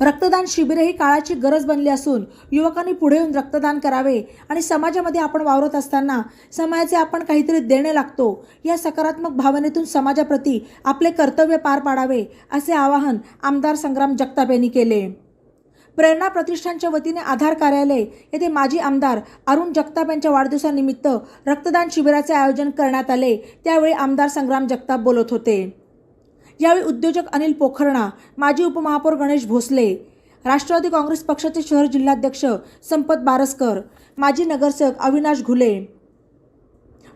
रक्तदान शिबिरे ही काळाची गरज बनली असून युवकांनी पुढे येऊन रक्तदान करावे आणि समाजामध्ये आपण वावरत असताना समाजाचे आपण काहीतरी देणे लागतो या सकारात्मक भावनेतून समाजाप्रती आपले कर्तव्य पार पाडावे असे आवाहन आमदार संग्राम जगताप यांनी केले. प्रेरणा प्रतिष्ठानच्या वतीने आधार कार्यालय येथे माजी आमदार अरुण जगताप यांच्या वाढदिवसानिमित्त रक्तदान शिबिराचे आयोजन करण्यात आले त्यावेळी आमदार संग्राम जगताप बोलत होते. यावेळी उद्योजक अनिल पोखरणा माजी उपमहापौर गणेश भोसले राष्ट्रवादी काँग्रेस पक्षाचे शहर जिल्हाध्यक्ष संपत बारसकर माजी नगरसेवक अविनाश घुले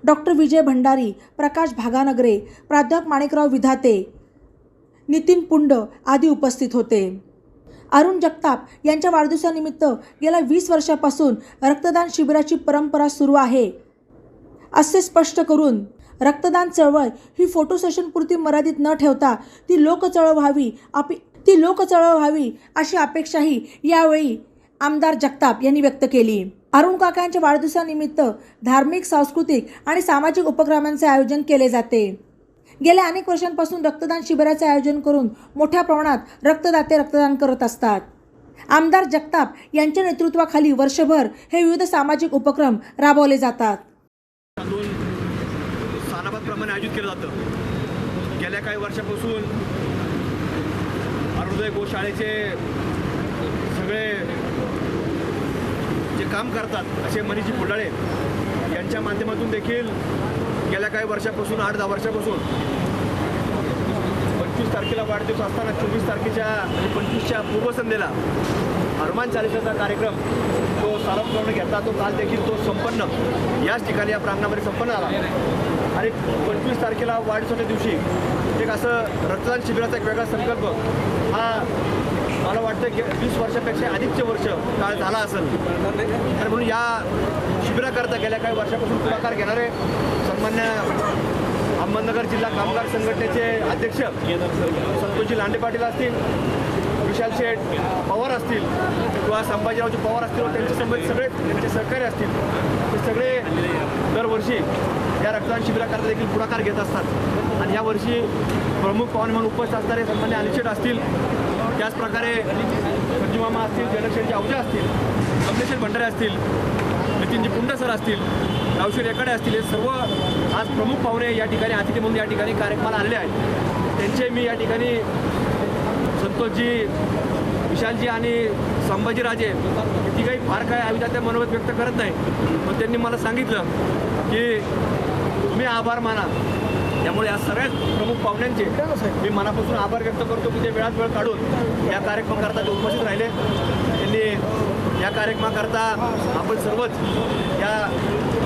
डॉक्टर विजय भंडारी प्रकाश भागानगरे प्राध्यापक माणिकराव विधाते नितीन पुंड आदी उपस्थित होते. अरुण जगताप यांच्या वाढदिवसानिमित्त गेल्या वीस वर्षापासून रक्तदान शिबिराची परंपरा सुरू आहे असे स्पष्ट करून रक्तदान चळवळ ही फोटो सेशनपुरती मर्यादित न ठेवता ती लोकचळवळ व्हावी आपी ती लोकचळवळ व्हावी अशी अपेक्षाही यावेळी आमदार जगताप यांनी व्यक्त केली. अरुण काकांच्या वाढदिवसानिमित्त धार्मिक सांस्कृतिक आणि सामाजिक उपक्रमांचे आयोजन केले जाते. गेल्या अनेक वर्षांपासून रक्तदान शिबिराचे आयोजन करून मोठ्या प्रमाणात रक्तदाते रक्तदान करत असतात. आमदार जगताप यांच्या नेतृत्वाखाली वर्षभर हे विविध सामाजिक उपक्रम राबवले जातात. प्रमाणे आयोजित केलं जातं. गेल्या काही वर्षापासून अरुणोदय गोशाळेचे सगळे जे काम करतात असे मनीषी फुलाळे यांच्या माध्यमातून देखील गेल्या काही वर्षापासून आठ दहा वर्षापासून पंचवीस तारखेला वाढदिवस असताना चोवीस तारखेच्या आणि पंचवीसच्या पूर्वसंध्येला हनुमान चालिसाचा कार्यक्रम तो सार्वजनिक घेतला तो काल देखील तो संपन्न याच ठिकाणी या प्रांगणामध्ये संपन्न आला आणि पंचवीस तारखेला वाढदिवसाच्या दिवशी एक असं रक्तदान शिबिराचा एक वेगळा संकल्प हा मला वाटतं की वीस वर्षापेक्षा अधिकचे वर्ष काळ झाला असेल. आणि म्हणून या शिबिराकरता गेल्या काही वर्षापासून पुढाकार घेणारे सन्मान्य अहमदनगर जिल्हा कामगार संघटनेचे अध्यक्ष संतोषजी लांडे पाटील असतील विशाल शेठ पवार असतील किंवा संभाजीरावचे पवार असतील व संबंधित सगळे त्यांचे सहकारी असतील. ते सगळे दरवर्षी रक्तदान शिबिराकरता देखील पुढाकार घेत असतात. आणि यावर्षी प्रमुख पाहुणे म्हणून उपस्थित असणारे सन्मान्य अनिशेठ असतील. त्याचप्रकारे संजू मामा असतील जनशेठचे अवजा असतील कमलेश्वर भंडारे असतील नितीनजी पुंडसर असतील रावशेर एकडे असतील हे सर्व आज प्रमुख पाहुणे या ठिकाणी अतिथी म्हणून या ठिकाणी कार्यक्रमाला आले आहेत. त्यांचे मी या ठिकाणी संतोषजी विशालजी आणि संभाजीराजे ती काही फार काय अभिजात्या मनोगत व्यक्त करत नाही. पण त्यांनी मला सांगितलं की तुम्ही आभार माना. त्यामुळे या सगळ्याच प्रमुख पाहुण्यांचे मी मनापासून आभार व्यक्त करतो की ते वेळात वेळ काढून या कार्यक्रमाकरता ते उपस्थित राहिले. त्यांनी या कार्यक्रमाकरता आपण सर्वच या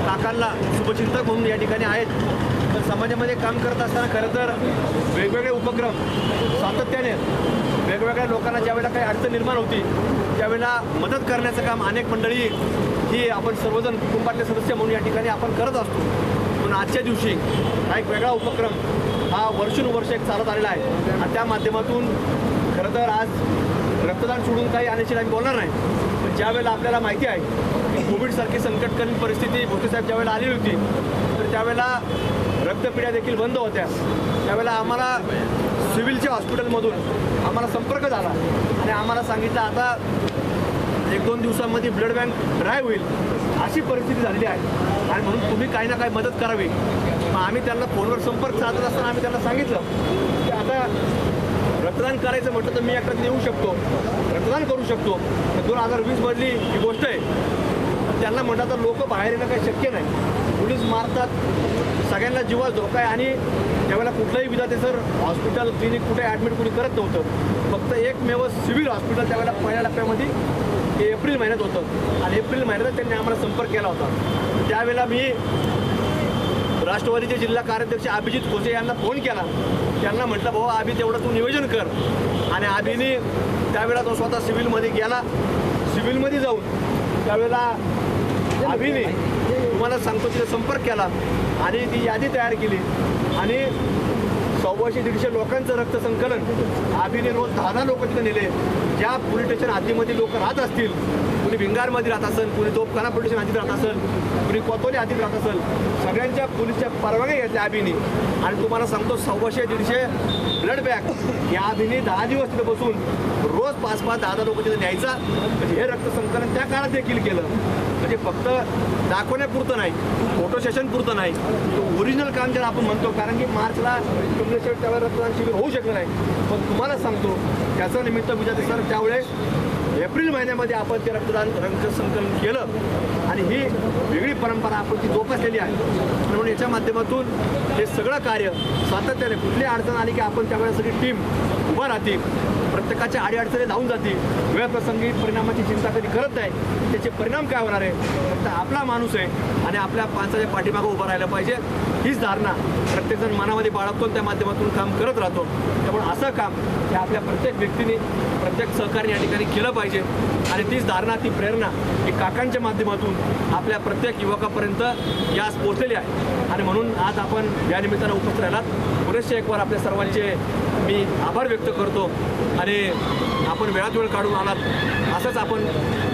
काकांना शुभचिंतक म्हणून या ठिकाणी आहेत. तर समाजामध्ये काम करत असताना खरं तर वेगवेगळे उपक्रम सातत्याने वेगवेगळ्या लोकांना ज्यावेळेला काही अडचण निर्माण होती त्यावेळेला मदत करण्याचं काम अनेक मंडळी हे आपण सर्वजण कुटुंबातले सदस्य म्हणून या ठिकाणी आपण करत असतो. पण आजच्या दिवशी हा एक वेगळा उपक्रम हा वर्षानुवर्ष एक चालत आलेला आहे. आणि त्या माध्यमातून खरं तर आज रक्तदान सोडून काही आणायची आम्ही बोलणार नाही. पण ज्यावेळेला आपल्याला माहिती आहे की कोविडसारखी संकटकालीन परिस्थिती भोसेसाहेब ज्यावेळेला आली होती तर त्यावेळेला रक्तपिढ्या देखील बंद होत्या. त्यावेळेला आम्हाला सिव्हिलच्या हॉस्पिटलमधून आम्हाला संपर्क झाला. आणि आम्हाला सांगितलं आता एक दोन दिवसांमध्ये ब्लड बँक ड्राय होईल अशी परिस्थिती झालेली आहे. आणि म्हणून तुम्ही काही ना काही मदत करावी. मग आम्ही त्यांना फोनवर संपर्क साधत असताना आम्ही त्यांना सांगितलं की आता रक्तदान करायचं म्हटलं तर मी एकदा येऊ शकतो. रक्तदान करू शकतो. दोन हजार वीसमधली ही गोष्ट आहे. त्यांना म्हटलं तर लोक बाहेर येणं काही शक्य नाही. पोलीस मारतात. सगळ्यांना जीवा धोका आहे आणि त्यावेळेला कुठलंही विधाते सर हॉस्पिटल क्लिनिक कुठे ॲडमिट कुणी करत नव्हतं. फक्त एकमेव सिव्हिल हॉस्पिटल त्यावेळेला पहिल्या टप्प्यामध्ये हे एप्रिल महिन्यात होतं. आणि एप्रिल महिन्यात त्यांनी आम्हाला संपर्क केला होता. त्यावेळेला मी राष्ट्रवादीचे जिल्हा कार्याध्यक्ष अभिजित खोसे यांना फोन केला. त्यांना म्हटलं भाऊ आभी तेवढं तू नियोजन कर. आणि आभीने त्यावेळेला तो स्वतः सिव्हिलमध्ये गेला. सिव्हिलमध्ये जाऊन त्यावेळेला अभिने तुम्हाला सांगतो तिथे संपर्क केला. आणि ती यादी तयार केली. आणि सव्वाशे दीडशे लोकांचं रक्त संकलन आभीने रोज दहा दहा लोक तिथे नेले. ज्या पोलीस स्टेशन हद्दीमध्ये लोक राहत असतील कुणी भिंगारमध्ये राहत असेल कुणी दोपखाना पोलीस स्टेशन हद्दीत राहत असेल कुणी कोतोली हद्दीत राहत असेल सगळ्यांच्या पोलीसच्या परवानग्या घेतल्या आभीने आणि तुम्हाला सांगतो सव्वाशे दीडशे ब्लड बॅग या आभीने दहा दिवस तिथे बसून रोज पाच पाच दहा दहा लोक तिथे न्यायचा. म्हणजे हे रक्त संकलन त्या काळात देखील केलं. म्हणजे फक्त दाखवण्यापुरतं नाही फोटो सेशन पुरतं नाही. ओरिजिनल काम ज्याला आपण म्हणतो कारण की मार्चला कमलेश्वर त्यावेळेला रक्तदान शिबिर होऊ शकलं नाही. पण तुम्हाला सांगतो त्याचं निमित्त विचारते सर त्यावेळेस एप्रिल महिन्यामध्ये आपण ते रक्तदान रंगसंकलन केलं. आणि ही वेगळी परंपरा आपण ती जोपासलेली आहे. म्हणून याच्या माध्यमातून हे सगळं कार्य सातत्याने कुठली अडचण आली की आपण त्यावेळेस सगळी टीम उभा राहतील. प्रत्येकाच्या अडीअडचणी धावून जाते वेळप्रसंगी परिणामाची चिंता कधी करत नाही त्याचे परिणाम काय होणार आहे? फक्त आपला माणूस आहे आणि आपल्या माणसाच्या पाठीमागं उभं राहिलं पाहिजे. हीच धारणा प्रत्येकजण मनामध्ये बाळगतो त्या माध्यमातून काम करत राहतो. त्यामुळे असं काम हे आपल्या प्रत्येक व्यक्तीने प्रत्येक सहकार्य या ठिकाणी केलं पाहिजे. आणि तीच धारणा ती प्रेरणा ही काकांच्या माध्यमातून आपल्या प्रत्येक युवकापर्यंत यास पोचलेली आहे. आणि म्हणून आज आपण या निमित्तानं उपस्थित राहिलात. पुरेसे एक वार आपल्या सर्वांचे मी आभार व्यक्त करतो आणि आपण वेळात वेळ काढून आलात. असंच आपण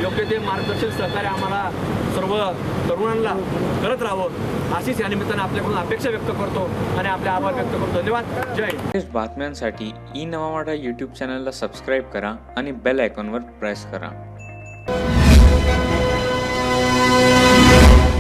योग्य ते मार्गदर्शन सहकार्य आम्हाला सर्व तरुणांना करत राहावं अशीच या निमित्तानं आपल्याकडून अपेक्षा व्यक्त करतो आणि आपले आभार व्यक्त करतो. धन्यवाद. जय बातम्यांसाठी ई नवा मराठा यूट्यूब चॅनलला सबस्क्राईब करा आणि बेल आयकॉनवर प्रेस करा.